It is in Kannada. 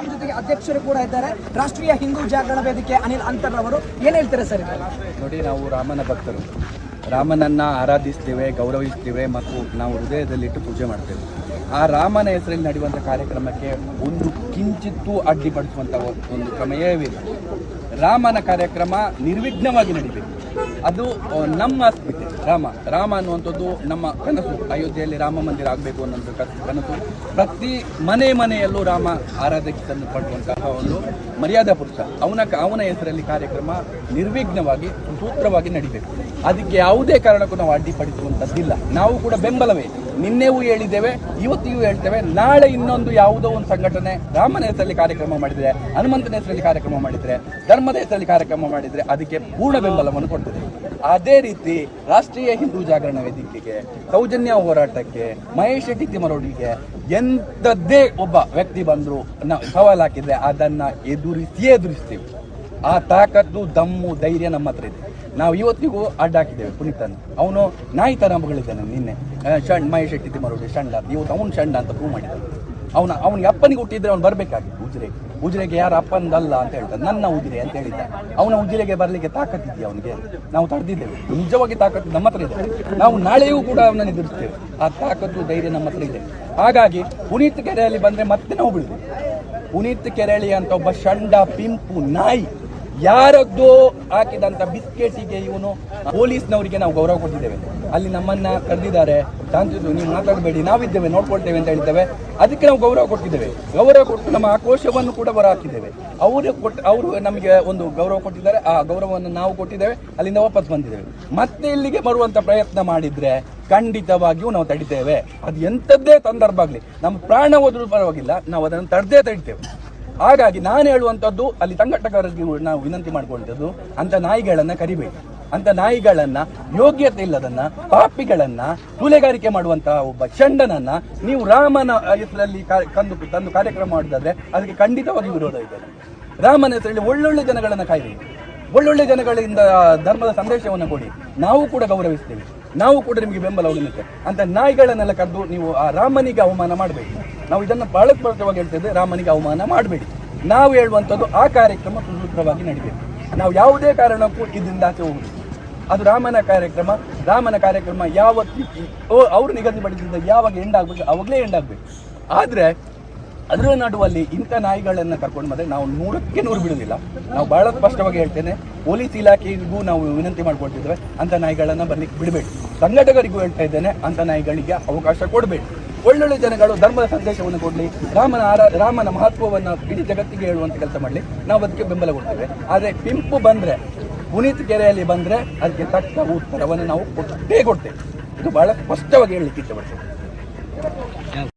ನಮ್ಮ ಜೊತೆಗೆ ಅಧ್ಯಕ್ಷರು ಕೂಡ ಇದ್ದಾರೆ. ರಾಷ್ಟ್ರೀಯ ಹಿಂದೂ ಜಾಗರಣ ವೇದಿಕೆ ಅನಿಲ್ ಅಂತರ್ ಅವರು ಏನ್ ಹೇಳ್ತಾರೆ ಸರ್ ನೋಡಿ, ನಾವು ರಾಮನ ಭಕ್ತರು. ರಾಮನನ್ನು ಆರಾಧಿಸ್ತೇವೆ, ಗೌರವಿಸ್ತೇವೆ ಮತ್ತು ನಾವು ಹೃದಯದಲ್ಲಿಟ್ಟು ಪೂಜೆ ಮಾಡ್ತೇವೆ. ಆ ರಾಮನ ಹೆಸರಲ್ಲಿ ನಡೆಯುವಂಥ ಕಾರ್ಯಕ್ರಮಕ್ಕೆ ಒಂದು ಕಿಂಚಿತ್ತೂ ಅಡ್ಡಿಪಡಿಸುವಂಥ ಒಂದು ಪ್ರಮೇಯವಿಲ್ಲ ರಾಮನ ಕಾರ್ಯಕ್ರಮ ನಿರ್ವಿಘ್ನವಾಗಿ ನಡೀಬೇಕು. ಅದು ನಮ್ಮ ಅಸ್ಮಿತೆ ರಾಮ. ರಾಮ ಅನ್ನುವಂಥದ್ದು ನಮ್ಮ ಕನಸು. ಅಯೋಧ್ಯೆಯಲ್ಲಿ ರಾಮ ಮಂದಿರ ಆಗಬೇಕು ಅನ್ನೋದು ಕನಸು. ಕನಸು ಪ್ರತಿ ಮನೆ ಮನೆಯಲ್ಲೂ ರಾಮ ಆರಾಧಕನ್ನು ಪಡುವಂತಹ ಒಂದು ಮರ್ಯಾದಾ ಪುರುಷ. ಅವನ ಅವನ ಹೆಸರಲ್ಲಿ ಕಾರ್ಯಕ್ರಮ ನಿರ್ವಿಘ್ನವಾಗಿ ಸೂತ್ರವಾಗಿ ನಡಿಬೇಕು. ಅದಕ್ಕೆ ಯಾವುದೇ ಕಾರಣಕ್ಕೂ ನಾವು ಅಡ್ಡಿಪಡಿಸುವಂಥದ್ದಿಲ್ಲ. ನಾವು ಕೂಡ ಬೆಂಬಲವೇ. ನಿನ್ನೆವೂ ಹೇಳಿದ್ದೇವೆ, ಇವತ್ತಿಗೂ ಹೇಳ್ತೇವೆ. ನಾಳೆ ಇನ್ನೊಂದು ಯಾವುದೋ ಒಂದು ಸಂಘಟನೆ ರಾಮನ ಹೆಸರಲ್ಲಿ ಕಾರ್ಯಕ್ರಮ ಮಾಡಿದರೆ, ಹನುಮಂತನ ಹೆಸರಲ್ಲಿ ಕಾರ್ಯಕ್ರಮ ಮಾಡಿದರೆ, ಧರ್ಮದ ಹೆಸರಲ್ಲಿ ಕಾರ್ಯಕ್ರಮ ಮಾಡಿದರೆ ಅದಕ್ಕೆ ಪೂರ್ಣ ಬೆಂಬಲವನ್ನು ಕೊಡ್ತದೆ. ಅದೇ ರೀತಿ ರಾಷ್ಟ್ರೀಯ ಹಿಂದೂ ಜಾಗರಣ ವೇದಿಕೆಗೆ, ಸೌಜನ್ಯ ಹೋರಾಟಕ್ಕೆ, ಮಹೇಶ್ ಶೆಟ್ಟಿ ತಿಮರೋಡಿಗೆ ಎಂಥದ್ದೇ ಒಬ್ಬ ವ್ಯಕ್ತಿ ಬಂದರೂ ನಾವು ಸವಾಲು ಹಾಕಿದ್ರೆ ಅದನ್ನು ಎದುರಿಸಿಯೇ ಎದುರಿಸ್ತೀವಿ. ಆ ತಾಕತ್ತು, ದಮ್ಮು, ಧೈರ್ಯ ನಮ್ಮ ಹತ್ರ ಇದೆ. ನಾವು ಇವತ್ತಿಗೂ ಅಡ್ಡಾಕಿದ್ದೇವೆ ಪುನೀತನ್. ಅವನು ನಾಯಿ ತರಂಬಗಳಿದ್ದಾನೆ ನಿನ್ನೆ. ಷಂಡ್ ಮಹೇಶ್ ಶೆಟ್ಟಿ ತಿಮ್ಮರೋಡಿ ಚಂಡ ನೀವು ಅವನು ಶಂಡ ಅಂತ ಪ್ರೂವ್ ಮಾಡಿದ ಅವನ ಅವನಿಗೆ ಅಪ್ಪನಿಗೆ ಹುಟ್ಟಿದ್ರೆ ಅವ್ನು ಬರಬೇಕಾಗಿತ್ತು ಉಜಿರೆಗೆ. ಉಜಿರೆಗೆ ಯಾರ ಅಪ್ಪಂದಲ್ಲ ಅಂತ ಹೇಳ್ತಾರೆ ನನ್ನ ಉಜಿರೆ ಅಂತ ಹೇಳಿದ್ದ. ಅವನ ಉಜಿರೆಗೆ ಬರಲಿಕ್ಕೆ ತಾಕತ್ತಿದ್ದೆ ಅವನಿಗೆ? ನಾವು ತಡೆದಿದ್ದೇವೆ. ನಿಜವಾಗಿ ತಾಕತ್ತು ನಮ್ಮ ಹತ್ರ ಇದೆ. ನಾವು ನಾಳೆಯೂ ಕೂಡ ಅವನನ್ನು ಎದುರಿಸ್ತೇವೆ. ಆ ತಾಕತ್ತು, ಧೈರ್ಯ ನಮ್ಮ ಹತ್ರ ಇದೆ. ಹಾಗಾಗಿ ಪುನೀತ್ ಕೆರೆಯಲ್ಲಿ ಬಂದರೆ ಮತ್ತೆ ನಾವು ಬಿಡುದು ಪುನೀತ್ ಕೆರೆಳಿ ಅಂತ ಒಬ್ಬ ಷಂಡ ಪಿಂಪು ನಾಯಿ ಯಾರದ್ದೋ ಹಾಕಿದಂತ ಬಿಸ್ಕೆಟಿಗೆ ಇವನು ಪೊಲೀಸ್ನವರಿಗೆ ನಾವು ಗೌರವ ಕೊಟ್ಟಿದ್ದೇವೆ. ಅಲ್ಲಿ ನಮ್ಮನ್ನ ಕರೆದಿದ್ದಾರೆ. ಶಾಂತಿದು ನೀವು ಮಾತಾಡಬೇಡಿ, ನಾವಿದ್ದೇವೆ, ನೋಡ್ಕೊಳ್ತೇವೆ ಅಂತ ಹೇಳಿದ್ದೇವೆ. ಅದಕ್ಕೆ ನಾವು ಗೌರವ ಕೊಟ್ಟಿದ್ದೇವೆ. ಗೌರವ ಕೊಟ್ಟು ನಮ್ಮ ಆಕ್ರೋಶವನ್ನು ಕೂಡ ಹೊರ ಹಾಕಿದ್ದೇವೆ ಅವರು ಕೊಟ್ಟು, ಅವರು ನಮಗೆ ಒಂದು ಗೌರವ ಕೊಟ್ಟಿದ್ದಾರೆ. ಆ ಗೌರವವನ್ನು ನಾವು ಕೊಟ್ಟಿದ್ದೇವೆ. ಅಲ್ಲಿಂದ ವಾಪಸ್ ಬಂದಿದ್ದೇವೆ. ಮತ್ತೆ ಇಲ್ಲಿಗೆ ಬರುವಂಥ ಪ್ರಯತ್ನ ಮಾಡಿದ್ರೆ ಖಂಡಿತವಾಗಿಯೂ ನಾವು ತಡಿತೇವೆ. ಅದು ಎಂಥದ್ದೇ ಸಂದರ್ಭ ಆಗಲಿ. ನಮ್ಮ ಪ್ರಾಣ ಹೋದ್ರೂ ಪರವಾಗಿಲ್ಲ. ನಾವು ಅದನ್ನು ತಡೆದೇ ತಡಿತೇವೆ. ಹಾಗಾಗಿ ನಾನು ಹೇಳುವಂಥದ್ದು ಅಲ್ಲಿ ಸಂಘಟಕರಿಗೆ ನಾವು ವಿನಂತಿ ಮಾಡಿಕೊಳ್ತದ್ದು, ಅಂತ ನಾಯಿಗಳನ್ನು ಕರಿಬೇಕು ಅಂತ ನಾಯಿಗಳನ್ನ ಯೋಗ್ಯತೆ ಇಲ್ಲದನ್ನ, ಪಾಪಿಗಳನ್ನ ತೂಲೆಗಾರಿಕೆ ಮಾಡುವಂತಹ ಒಬ್ಬ ಚಂಡನನ್ನ ನೀವು ರಾಮನ ಹೆಸರಲ್ಲಿ ಕಾ- ತಂದು ತಂದು ಕಾರ್ಯಕ್ರಮ ಮಾಡಿದ್ರೆ ಅದಕ್ಕೆ ಖಂಡಿತವಾಗಿ ವಿರೋಧ ಇದೆ. ರಾಮನ ಹೆಸರಲ್ಲಿ ಒಳ್ಳೊಳ್ಳೆ ಜನಗಳನ್ನ ಕಾಯಿರಿ ಒಳ್ಳೊಳ್ಳೆ ಜನಗಳಿಂದ ಧರ್ಮದ ಸಂದೇಶವನ್ನು ಕೊಡಿ. ನಾವು ಕೂಡ ಗೌರವಿಸ್ತೇವೆ. ನಾವು ಕೂಡ ನಿಮಗೆ ಬೆಂಬಲ ಉಳಿಯುತ್ತೆ ಅಂತ ನಾಯಿಗಳನ್ನೆಲ್ಲ ಕರೆದು ನೀವು ಆ ರಾಮನಿಗೆ ಅವಮಾನ ಮಾಡಬೇಕು ನಾವು ಇದನ್ನು ಬಹಳ ಸ್ಪಷ್ಟವಾಗಿ ಹೇಳ್ತಿದ್ದೆ ರಾಮನಿಗೆ ಅವಮಾನ ಮಾಡಬೇಡಿ. ನಾವು ಹೇಳುವಂಥದ್ದು ಆ ಕಾರ್ಯಕ್ರಮ ಸುಸೂತ್ರವಾಗಿ ನಡೆಯಬೇಕು ನಾವು ಯಾವುದೇ ಕಾರಣಕ್ಕೂ ಇದರಿಂದ ಆಚೆ ಹೋಗಬೇಕು ಅದು ರಾಮನ ಕಾರ್ಯಕ್ರಮ ರಾಮನ ಕಾರ್ಯಕ್ರಮ ಓ, ಅವರು ನಿಗದಿಪಡಿಸಿದ ಯಾವಾಗ ಎಂಡ್ ಆಗಬೇಕು, ಅವಾಗಲೇ ಎಂಡ್ ಆಗಬೇಕು. ಆದರೆ, ಅದರ ನಡುವಲ್ಲಿ ಇಂಥ ನಾಯಿಗಳನ್ನು ಕರ್ಕೊಂಡು ಬಂದರೆ ನಾವು ನೂರಕ್ಕೆ ನೂರು ಬಿಡೋದಿಲ್ಲ ನಾವು ಬಹಳ ಸ್ಪಷ್ಟವಾಗಿ ಹೇಳ್ತೇನೆ, ಪೊಲೀಸ್ ಇಲಾಖೆಗೂ ನಾವು ವಿನಂತಿ ಮಾಡ್ಕೊಳ್ತಿದ್ದೇವೆ, ಅಂಥ ನಾಯಿಗಳನ್ನು ಬರ್ಲಿಕ್ಕೆ ಬಿಡಬೇಡಿ. ಸಂಘಟಕರಿಗೂ ಹೇಳ್ತಾ ಇದ್ದೇನೆ, ಅಂಥ ನಾಯಿಗಳಿಗೆ ಅವಕಾಶ ಕೊಡಬೇಡಿ. ಒಳ್ಳೊಳ್ಳೆ ಜನಗಳು ಧರ್ಮದ ಸಂದೇಶವನ್ನು ಕೊಡಲಿ, ರಾಮನ ಆರ, ರಾಮನ ಮಹತ್ವವನ್ನು ಇಡೀ ಜಗತ್ತಿಗೆ ಹೇಳುವಂಥ ಕೆಲಸ ಮಾಡಲಿ. ನಾವು ಅದಕ್ಕೆ ಬೆಂಬಲ ಕೊಡ್ತೇವೆ ಆದರೆ ಪಿಂಪು ಬಂದರೆ, ಪುನೀತ್ ಕೆರೆಯಲ್ಲಿ ಬಂದರೆ ಅದಕ್ಕೆ ತಕ್ಕ ಉತ್ತರವನ್ನು ನಾವು ಕೊಟ್ಟೇ ಕೊಡ್ತೇವೆ. ಇದು ಬಹಳ ಸ್ಪಷ್ಟವಾಗಿ ಹೇಳಲಿಕ್ಕೆ ಇಷ್ಟಪಡ್ತೇವೆ